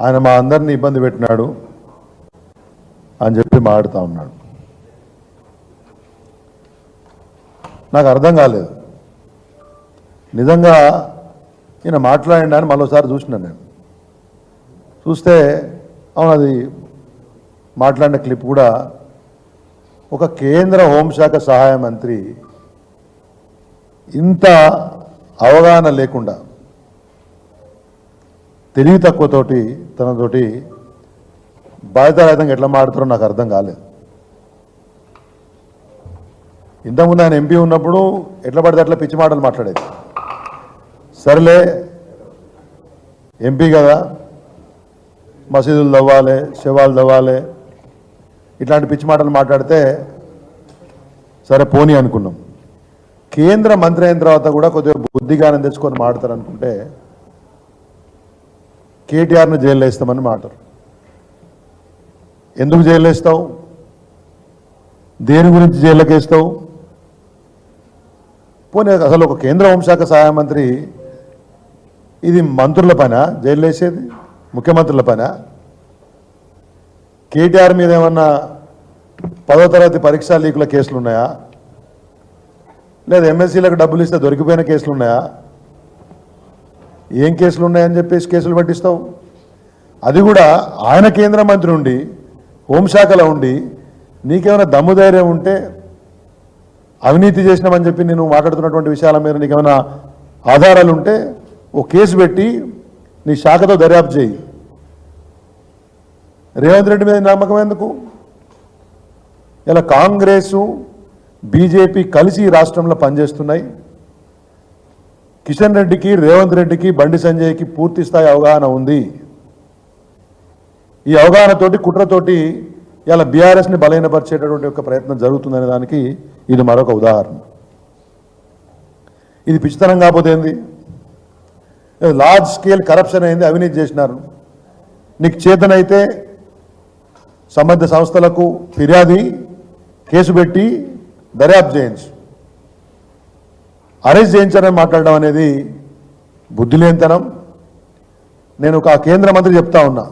ఆయన మా అందరిని ఇబ్బంది పెట్టినాడు అని చెప్పి మాడుతూ ఉన్నాడు. నాకు అర్థం కాలేదు. నిజంగా ఈయన మాట్లాడండి అని మరోసారి చూసినాను నేను. చూస్తే అవును అది మాట్లాడిన క్లిప్ కూడా ఒక కేంద్ర హోంశాఖ సహాయ మంత్రి ఇంత అవగాహన లేకుండా తెలివి తక్కువతోటి తనతోటి బాధ్యతారహితంగా ఎట్లా మాడుతారో నాకు అర్థం కాలేదు. ఇంతకుముందు ఆయన ఎంపీ ఉన్నప్పుడు ఎట్లా పడితే అట్లా పిచ్చి మాటలు మాట్లాడేది. సరేలే ఎంపీ కదా మసీదులు దవ్వాలి శవాలు దవ్వాలి ఇట్లాంటి పిచ్చి మాటలు మాట్లాడితే సరే పోనీ అనుకున్నాం. కేంద్ర మంత్రి అయిన తర్వాత కూడా కొద్దిగా బుద్ధిగానం తెచ్చుకొని మాడతారు అనుకుంటే కేటీఆర్ను జైల్లో వేస్తామని మాటలు. ఎందుకు జైల్లో వేస్తావు దేని గురించి జైల్లోకి వేస్తావు పోనీ అసలు ఒక కేంద్ర హోంశాఖ సహాయ మంత్రి ఇది మంత్రుల పైన? జైల్లో వేసేది ముఖ్యమంత్రుల పైన? కేటీఆర్ మీద ఏమన్నా పదో తరగతి పరీక్షా లీకుల కేసులు ఉన్నాయా లేదా ఎమ్మెస్సీలకు డబ్బులు ఇస్తే దొరికిపోయిన కేసులు ఉన్నాయా ఏం కేసులు ఉన్నాయని చెప్పేసి కేసులు పట్టిస్తావు? అది కూడా ఆయన కేంద్ర మంత్రి ఉండి హోంశాఖలో ఉండి నీకేమైనా దమ్ము ధైర్యం ఉంటే అవినీతి చేసినామని చెప్పి నేను మాట్లాడుతున్నటువంటి విషయాల మీద నీకేమైనా ఆధారాలు ఉంటే ఓ కేసు పెట్టి నీ శాఖతో దర్యాప్తు చేయి. రేవంత్ రెడ్డి మీద నమ్మకం ఎందుకు? ఇలా కాంగ్రెసు బీజేపీ కలిసి రాష్ట్రంలో పనిచేస్తున్నాయి. కిషన్ రెడ్డికి రేవంత్ రెడ్డికి బండి సంజయ్కి పూర్తి స్థాయి అవగాహన ఉంది. ఈ అవగాహనతోటి కుట్రతోటి ఇలా బీఆర్ఎస్ని బలహీనపరిచేటటువంటి ఒక ప్రయత్నం జరుగుతుందనే దానికి ఇది మరొక ఉదాహరణ. ఇది పిచ్చితనం కాకపోతే ఏంది? లార్జ్ స్కేల్ కరప్షన్ అయింది అవినీతి చేసినారు. నీకు చేతనైతే సంబంధిత సంస్థలకు ఫిర్యాది కేసు పెట్టి దర్యాప్తు చేయించు. అరెస్ట్ చేయించారని మాట్లాడడం అనేది బుద్ధి లేనితనం నేను ఒక కేంద్ర మంత్రి చెప్తా ఉన్నా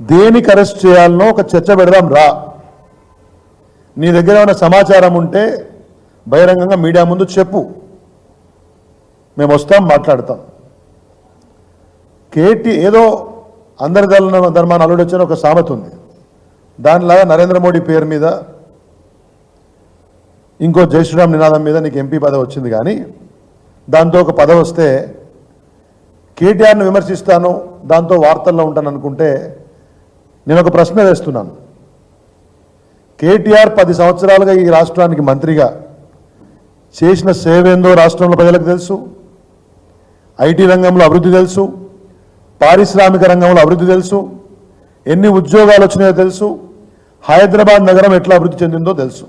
దేనికి అరెస్ట్ చేయాలనో ఒక చర్చ పెడదాం రా. నీ దగ్గర ఏమైనా సమాచారం ఉంటే బహిరంగంగా మీడియా ముందు చెప్పు. మేము వస్తాం మాట్లాడతాం. కేటీ ఏదో అందరి ధర్మ ధర్మాన్ని అల్లుడు ఒక సామెత ఉంది. దానిలాగా నరేంద్ర మోడీ పేరు మీద ఇంకో జై శ్రీరామ్ నినాదం మీద నీకు ఎంపీ పదవి వచ్చింది కానీ దాంతో ఒక పదవి వస్తే కేటీఆర్ని విమర్శిస్తాను దాంతో వార్తల్లో ఉంటాను అనుకుంటే నేను ఒక ప్రశ్న వేస్తున్నాను. కేటీఆర్ పది సంవత్సరాలుగా ఈ రాష్ట్రానికి మంత్రిగా చేసిన సేవ ఏందో రాష్ట్రంలో ప్రజలకు తెలుసు ఐటీ రంగంలో అభివృద్ధి తెలుసు పారిశ్రామిక రంగంలో అభివృద్ధి తెలుసు ఎన్ని ఉద్యోగాలు వచ్చినాయో తెలుసు హైదరాబాద్ నగరం ఎట్లా అభివృద్ధి చెందిందో తెలుసు.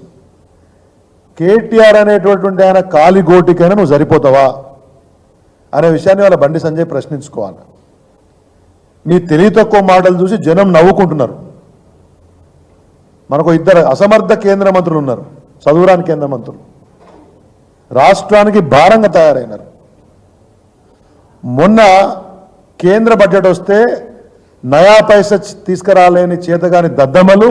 కేటీఆర్ అనేటటువంటి ఆయన కాలిగోటికైనా నువ్వు సరిపోతావా? అనే విషయాన్ని వాళ్ళ బండి సంజయ్ ప్రశ్నించుకోవాలి. మీ తెలివి తక్కువ మాటలు చూసి జనం నవ్వుకుంటున్నారు. మనకు ఇద్దరు అసమర్థ కేంద్ర మంత్రులు ఉన్నారు. చదువురాని కేంద్ర మంత్రులు. రాష్ట్రానికి భారంగా తయారైనారు. మొన్న కేంద్ర బడ్జెట్ వస్తే నయా పైస తీసుకురాలేని చేతగాని దద్దమలు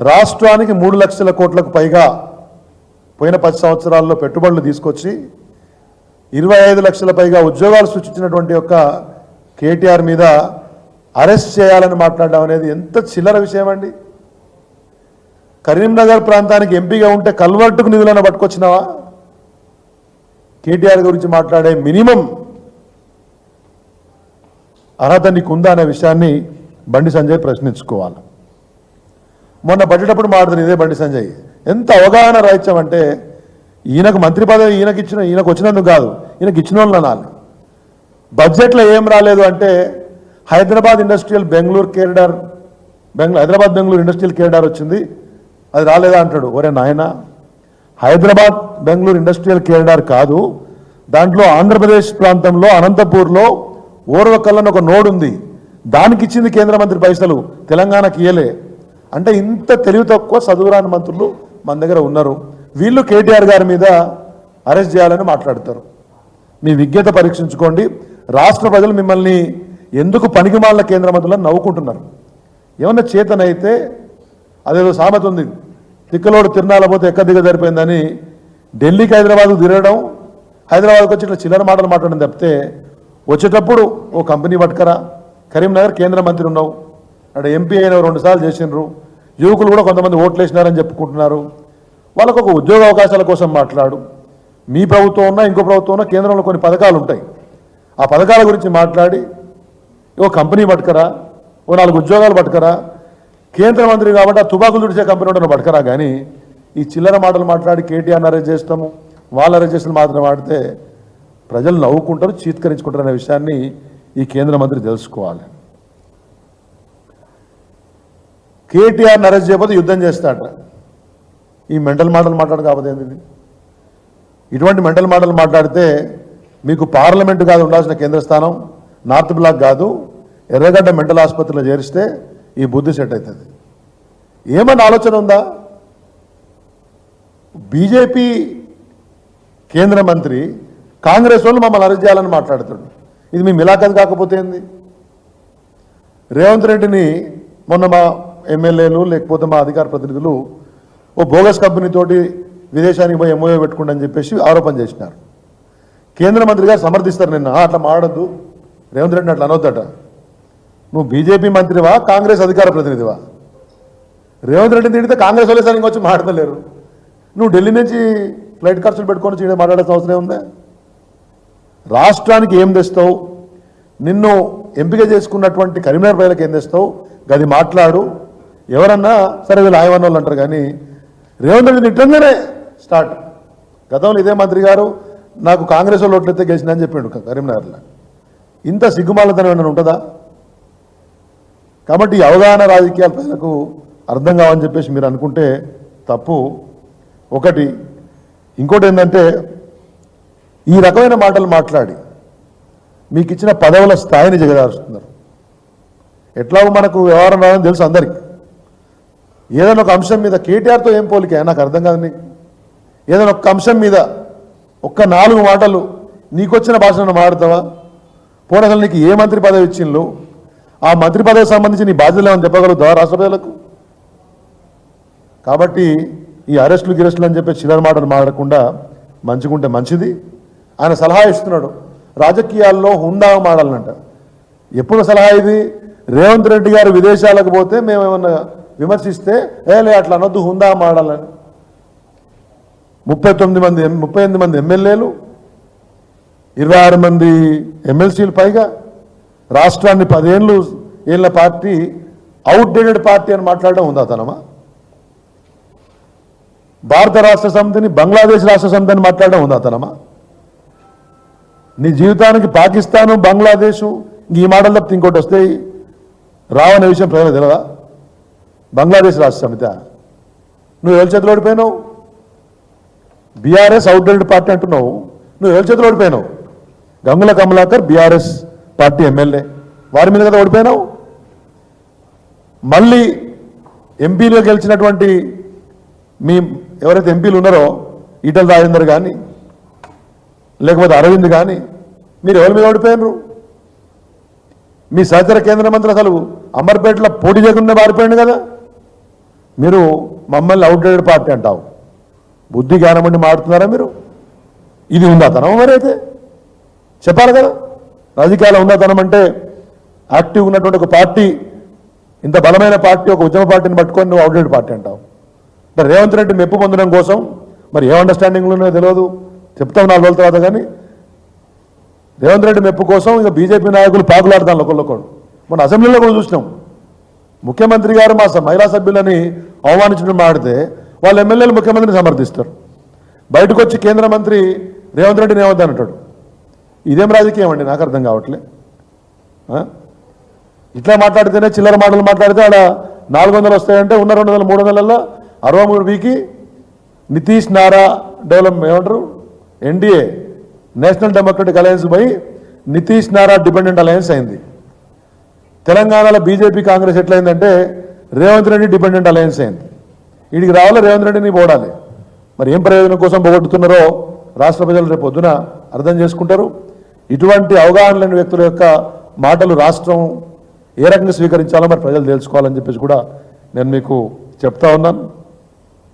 రాష్ట్రానికి మూడు లక్షల కోట్లకు పైగా పోయిన పది సంవత్సరాల్లో పెట్టుబడులు తీసుకొచ్చి ఇరవై ఐదు లక్షల పైగా ఉద్యోగాలు సృష్టించినటువంటి యొక్క కేటీఆర్ మీద అరెస్ట్ చేయాలని మాట్లాడడం అనేది ఎంత చిల్లర విషయం అండి. కరీంనగర్ ప్రాంతానికి ఎంపీగా ఉంటే కల్వర్టుకు నిధులను పట్టుకొచ్చినావా? కేటీఆర్ గురించి మాట్లాడే మినిమం అర్హత నీకుందా అనే విషయాన్ని బండి సంజయ్ ప్రశ్నించుకోవాలి. మొన్న బడ్జెట్ అప్పుడు మాట్లాడుతుంది ఇదే బండి సంజయ్. ఎంత అవగాహన రాహిత్యం అంటే ఈయనకు మంత్రి పదవి ఈయనకి ఇచ్చిన ఈయనకు వచ్చినందుకు కాదు ఈయనకి ఇచ్చిన వాళ్ళు అనాలి బడ్జెట్లో ఏం రాలేదు అంటే Hyderabad industrial Bengaluru corridor Bengaluru Hyderabad Bengaluru industrial corridor వచ్చింది. అది రాలేదా అంటాడు? ఒరే నాయన హైదరాబాద్ బెంగళూరు ఇండస్ట్రియల్ కేరిడార్ కాదు. దాంట్లో ఆంధ్రప్రదేశ్ ప్రాంతంలో అనంతపూర్లో ఓర్వకల్లని ఒక నోడ్ ఉంది దానికి ఇచ్చింది కేంద్ర మంత్రి పైసలు తెలంగాణకి ఇయ్యలే. అంటే ఇంత తెలివి తక్కువ చదువురాని మంత్రులు మన దగ్గర ఉన్నారు. వీళ్ళు కేటీఆర్ గారి మీద అరెస్ట్ చేయాలని మాట్లాడతారు. మీ విజ్ఞత పరీక్షించుకోండి. రాష్ట్ర ప్రజలు మిమ్మల్ని ఎందుకు పనికిమాలిన కేంద్ర మంత్రులను నవ్వుకుంటున్నారు? ఏమన్నా చేతనైతే అదేదో సామెత ఉంది. తిక్కలోడు తిరణాల పోతే ఎక్క దిగ జరిపోయిందని ఢిల్లీకి హైదరాబాద్ తిరగడం హైదరాబాద్కి వచ్చి ఇట్లా చిల్లర మాటలు మాట్లాడడం తప్పితే వచ్చేటప్పుడు ఓ కంపెనీ పట్టుకరా. కరీంనగర్ కేంద్ర మంత్రి ఉన్నావు. అక్కడ ఎంపీ అయిన రెండుసార్లు చేసినారు యువకులు కూడా కొంతమంది ఓట్లు వేసినారని చెప్పుకుంటున్నారు. వాళ్ళకు ఒక ఉద్యోగ అవకాశాల కోసం మాట్లాడు. మీ ప్రభుత్వం ఉన్నా ఇంకో ప్రభుత్వం ఉన్నా కేంద్రంలో కొన్ని పథకాలు ఉంటాయి ఆ పథకాల గురించి మాట్లాడి ఓ కంపెనీ పట్టుకరా ఓ నాలుగు ఉద్యోగాలు పట్టుకరా కేంద్ర మంత్రి కాబట్టి ఆ తుబాకులు తుడిచే కంపెనీ ఉంటాను పట్టుకరా కానీ ఈ చిల్లర మాటలు మాట్లాడి కేటీఆర్ అరెస్ట్ చేస్తాము. వాళ్ళ అరెస్ట్ చేసిన మాత్రం ఆడితే ప్రజలు నవ్వుకుంటారు చీత్కరించుకుంటారు అనే విషయాన్ని ఈ కేంద్ర మంత్రి తెలుసుకోవాలి. కేటీఆర్ని అరెస్ట్ చేయకపోతే యుద్ధం చేస్తాట ఈ మెంటల్ మాటలు మాట్లాడు కాకపోతే ఏంది ఇది? ఇటువంటి మెంటల్ మాటలు మాట్లాడితే మీకు పార్లమెంటు కాదు ఉండాల్సిన కేంద్ర స్థానం నార్త్ బ్లాక్ కాదు ఎర్రగడ్డ మెంటల్ ఆసుపత్రిలో చేరిస్తే ఈ బుద్ధి సెట్ అవుతుంది. ఏమన్నా ఆలోచన ఉందా? బీజేపీ కేంద్ర మంత్రి కాంగ్రెస్ వాళ్ళు మమ్మల్ని అరెస్ట్ చేయాలని మాట్లాడుతాడు. ఇది మీ మిలాఖత్ కాకపోతే ఏంది? రేవంత్ రెడ్డిని మొన్న మా ఎమ్మెల్యేలు లేకపోతే మా అధికార ప్రతినిధులు ఓ బోగస్ కంపెనీతోటి విదేశానికి పోయి ఎంఓఏ పెట్టుకుంటా అని చెప్పేసి ఆరోపణ చేసినారు. కేంద్ర మంత్రి గారు సమర్థిస్తారు నిన్న. అట్లా మాడద్దు. రేవంత్ రెడ్డి అట్లా అనొద్దట. నువ్వు బీజేపీ మంత్రివా కాంగ్రెస్ అధికార ప్రతినిధివా? రేవంత్ రెడ్డిని తిడితే కాంగ్రెస్ వాళ్ళే సరిగ్గా వచ్చి మాట్లాడలేరు. నువ్వు ఢిల్లీ నుంచి ఫ్లైట్ ఖర్చులు పెట్టుకొని చేయడం మాట్లాడాల్సిన అవసరం ఏముందా? రాష్ట్రానికి ఏం తెస్తావు? నిన్ను ఎంపిక చేసుకున్నటువంటి కరీంనగర్ ప్రజలకు ఏం తెస్తావు? గది మాట్లాడు. ఎవరన్నా సరే వీళ్ళు ఆయవన్న వాళ్ళు అంటారు కానీ రేవంత్ రెడ్డి నిట్టంగానే స్టార్ట్. గతంలో ఇదే మంత్రి గారు నాకు కాంగ్రెస్ వాళ్ళు ఓట్లయితే గెలిచిన అని చెప్పిండు కరీంనగర్లో. ఇంత సిగ్గుమాలతనం ఏమైనా ఉంటుందా? కాబట్టి అవగాహన రాజకీయాల ప్రజలకు అర్థం కావని చెప్పేసి మీరు అనుకుంటే తప్పు. ఒకటి ఇంకోటి ఏంటంటే ఈ రకమైన మాటలు మాట్లాడి మీకు ఇచ్చిన పదవుల స్థాయిని జగదారుస్తున్నారు. ఎట్లాగో మనకు వ్యవహారం రాదని తెలుసు అందరికి. ఏదైనా ఒక అంశం మీద కేటీఆర్తో ఏం పోలిక? నాకు అర్థం కాదు నీకు. ఏదైనా ఒక్క అంశం మీద ఒక్క నాలుగు మాటలు నీకొచ్చిన భాషను మాట్లాడతావా? పోనీ నీకు ఏ మంత్రి పదవి ఇచ్చిండ్రు? ఆ మంత్రి పదవికి సంబంధించి నీ బాధ్యతలు ఏమని చెప్పగలుగుతావా రాష్ట్ర ప్రజలకు కాబట్టి ఈ అరెస్టులు గిరెస్టులు అని చెప్పి చిల్లర మాటలు మాడకుండా మంచిగుంటే మంచిది. ఆయన సలహా ఇస్తున్నాడు. రాజకీయాల్లో హుందా మాడాలనంట ఎప్పుడు సలహా ఇది? రేవంత్ రెడ్డి గారు విదేశాలకు పోతే మేమేమన్నా విమర్శిస్తే ఏలే అట్లా అనొద్దు హుందా మాడాలని ముప్పై తొమ్మిది మంది ముప్పై ఎనిమిది మంది ఎమ్మెల్యేలు ఇరవై ఆరు మంది ఎమ్మెల్సీలు పైగా రాష్ట్రాన్ని పదేళ్ళు ఏళ్ళ పార్టీ అవుట్డేటెడ్ పార్టీ అని మాట్లాడడం ఉందా తనమా భారత రాష్ట్ర సమితిని బంగ్లాదేశ్ రాష్ట్ర సమితి అని మాట్లాడడం ఉందా తనమా నీ జీవితానికి పాకిస్తాను బంగ్లాదేశు ఈ మాటలు తప్పితే ఇంకోటి వస్తాయి. రావనే విషయం ప్రజలు తెలియదా బంగ్లాదేశ్ రాష్ట్ర సమిత నువ్వు ఏళ్ళ చేతిలో ఓడిపోయినావు? బీఆర్ఎస్ అవుట్డేటెడ్ పార్టీ అంటున్నావు. నువ్వు ఏళ్ళ చేతిలో ఓడిపోయినావు? Gangula Kamalakar BRS party MLA. వారి మీద కదా ఓడిపోయినావు? మళ్ళీ ఎంపీలో గెలిచినటువంటి మీ ఎవరైతే ఎంపీలు ఉన్నారో ఈటల రాజేందర్ కానీ లేకపోతే అరవింద్ కానీ మీరు ఎవరి మీద ఓడిపోయినరు? మీ సహచర కేంద్ర మంత్రి అసలు అమర్పేటలో పోటీ చేయకుండా మారిపోయింది కదా? మీరు మమ్మల్ని అవుట్డేటెడ్ పార్టీ అంటావు. బుద్ధి జ్ఞానం మాడుతున్నారా మీరు? ఇది ఉందాతనం మరి అయితే? చెప్పాలి కదా. రాజకీయాలు ఉందాతనం అంటే యాక్టివ్ ఉన్నటువంటి ఒక పార్టీ ఇంత బలమైన పార్టీ ఒక ఉద్యమ పార్టీని పట్టుకొని నువ్వు అవుట్డేట్ పార్టీ అంటావు. మరి రేవంత్ రెడ్డి మెప్పు పొందడం కోసం మరి ఏ అండర్స్టాండింగ్లు ఉన్నాయో తెలియదు చెప్తాం నాలుగు రోజుల తర్వాత కానీ. రేవంత్ రెడ్డి మెప్పు కోసం ఇక బీజేపీ నాయకులు పాకులాడతాను ఒకళ్ళొకళ్ళు. మన అసెంబ్లీలో కూడా చూసినాం. ముఖ్యమంత్రి గారు మా స- మహిళా సభ్యులని అవమానించడం మాడితే వాళ్ళ ఎమ్మెల్యేలు ముఖ్యమంత్రిని సమర్థిస్తారు. బయటకు వచ్చి కేంద్ర మంత్రి రేవంత్ రెడ్డిని ఏమవుతానంటాడు ఇదేం రాజకీయం అండి? నాకు అర్థం కావట్లే. ఇట్లా మాట్లాడితేనే చిల్లర మాటలు మాట్లాడితే ఆడ నాలుగు వందలు వస్తాయంటే ఉన్న రెండు వందల మూడు వందలలో అరవై మూడు వీకి నితీష్ నారా డెవలప్ ఏమంటారు? ఎన్డీఏ నేషనల్ డెమోక్రటిక్ అలయన్స్ పోయి నితీష్ నారా డిపెండెంట్ అలయన్స్ అయింది. తెలంగాణలో బీజేపీ కాంగ్రెస్ ఎట్లయిందంటే రేవంత్ రెడ్డి డిపెండెంట్ అలయన్స్ అయింది. వీడికి రావాలి రేవంత్ రెడ్డిని పోడాలి మరి ఏం ప్రయోజనం కోసం పోగొట్టుతున్నారో రాష్ట్ర ప్రజలు రేపు పొద్దున అర్థం చేసుకుంటారు. ఇటువంటి అవగాహన లేని వ్యక్తుల యొక్క మాటలు రాష్ట్రం ఏ రకంగా స్వీకరించాలో మరి ప్రజలు తెలుసుకోవాలని చెప్పేసి కూడా నేను మీకు చెప్తా ఉన్నాను.